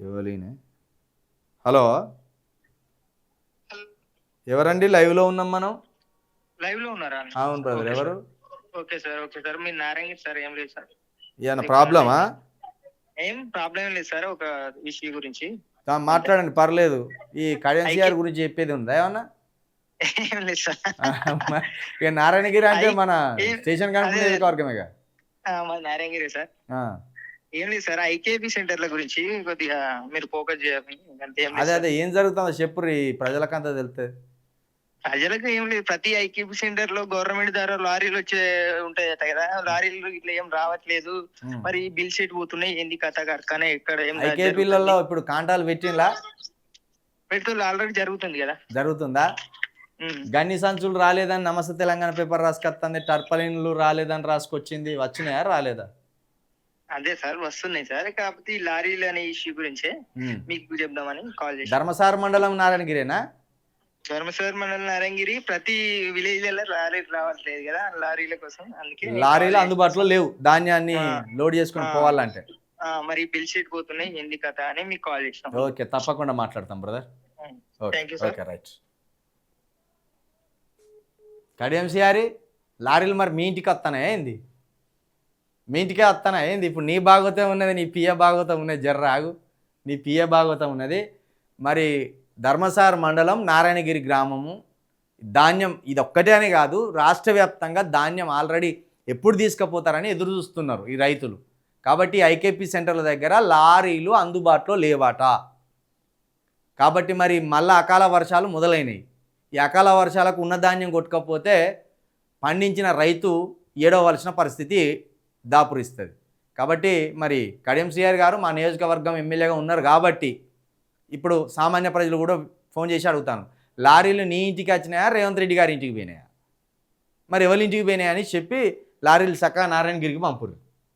ఎవలీనే. Hello. ఎవరండి? లైవ్లో ఉన్నాం మనం. లైవ్లో ఉన్నారా? అవును బ్రదర్ ఎవరు? Okay sir okay sir. మీరు నారాయణ సార్ ఏం లేదు సార్. ఏమన్నా ప్రాబ్లమా? ఏం ప్రాబ్లం లేదు సార్ ఒక విషయం గురించి. మాట్లాడండి పర్లేదు. ఈ కడెన్సీఆర్ గురించి చెప్పేది ఉందా ఏమన్నా? ఏం లేదు సార్. ఆ, మ- ఇక నారాయణగిరి అంటే మన స్టేషన్ కనుక మా నారాయణగిరి సార్. ఏం లేదు సార్ ఐకేపీ సెంటర్ల గురించి కొద్దిగా మీరు ఫోకస్ చేయాలి. అదే. అదే ఏం జరుగుతుందో చెప్పు ప్రజలకంతా తెలుస్తుంది ప్రజలకు ఏం లేదు ప్రతి ఐకేపీ సెంటర్లో గవర్నమెంట్ ద్వారా లారీలు వచ్చే ఉంటాయట కదా లారీలు ఇట్లా ఏం రావట్లేదు. మరి బిల్ షీట్ పోతున్నాయి ఏంది కథ కరకనే ఎక్కడ ఏం ఐకేపీలలో ఇప్పుడు కాంటాలు పెట్టింలా పెడుతుంది ఆల్రెడీ జరుగుతుంది కదా. జరుగుతుందా. గన్ని సంచులు రాలేదని నమస్తే తెలంగాణ పేపర్ రాసుకొస్తుంది టర్పలిన్లు రాలేదని రాసుకొచ్చింది వచ్చినాయా రాలేదా? అదే సార్ వస్తున్నాయి సార్. కాకపోతే ఈ లారీలు అనే ఇష్యూ గురించే. మీకు చెప్దామని కాల్ చేసి ధర్మసార మండలం నారాయణగిరేనా? ధర్మసాగర్ మండలం నారాయణగిరి ప్రతి విలేజ్ లారీ రావట్లేదు కదా లారీల కోసం. అందుకే లారీలు అందుబాటులో లేవు. ధాన్యాన్ని. లోడ్ చేసుకుని. పోవాలంటే. మరి బిల్ షీట్ పోతున్నాయి ఏంది కథ అని మీకు కాల్ చేసినాం. ఓకే తప్పకుండా మాట్లాడతాం brother you, sir. Okay right Kadiyam సిఆరి లారీలు మరి మీ ఇంటికి వస్తానా ఏంది? మీ ఇంటికే వస్తానా? ఏంది? ఇప్పుడు నీ భాగవతం ఉన్నది నీ పియ భాగవతం ఉన్నది. జర్రాగు నీ పియ భాగవతం ఉన్నది. మరి ధర్మసార్ మండలం నారాయణగిరి గ్రామము. ధాన్యం ఇది ఒక్కటే అని కాదు రాష్ట్ర వ్యాప్తంగా ధాన్యం ఆల్రెడీ ఎప్పుడు తీసుకుపోతారని ఎదురు చూస్తున్నారు ఈ రైతులు. కాబట్టి ఐకేపీ సెంటర్ల దగ్గర లారీలు అందుబాటులో లేవాట. కాబట్టి మరి మళ్ళా అకాల వర్షాలు మొదలైనవి ఈ అకాల వర్షాలకు ఉన్న ధాన్యం కొట్టుకపోతే పండించిన రైతు ఏడవలసిన పరిస్థితి దాపురిస్తుంది. కాబట్టి మరి కడియంసీఆర్ గారు మా నియోజకవర్గం ఎమ్మెల్యేగా ఉన్నారు కాబట్టి ఇప్పుడు సామాన్య ప్రజలు కూడా ఫోన్ చేసి అడుగుతాను. లారీలు నీ ఇంటికి వచ్చినాయా? రేవంత్ రెడ్డి గారి ఇంటికి పోయినాయా? మరి ఎవరి ఇంటికి పోయినాయా అని చెప్పి లారీలు సక్క నారాయణగిరికి పంపురు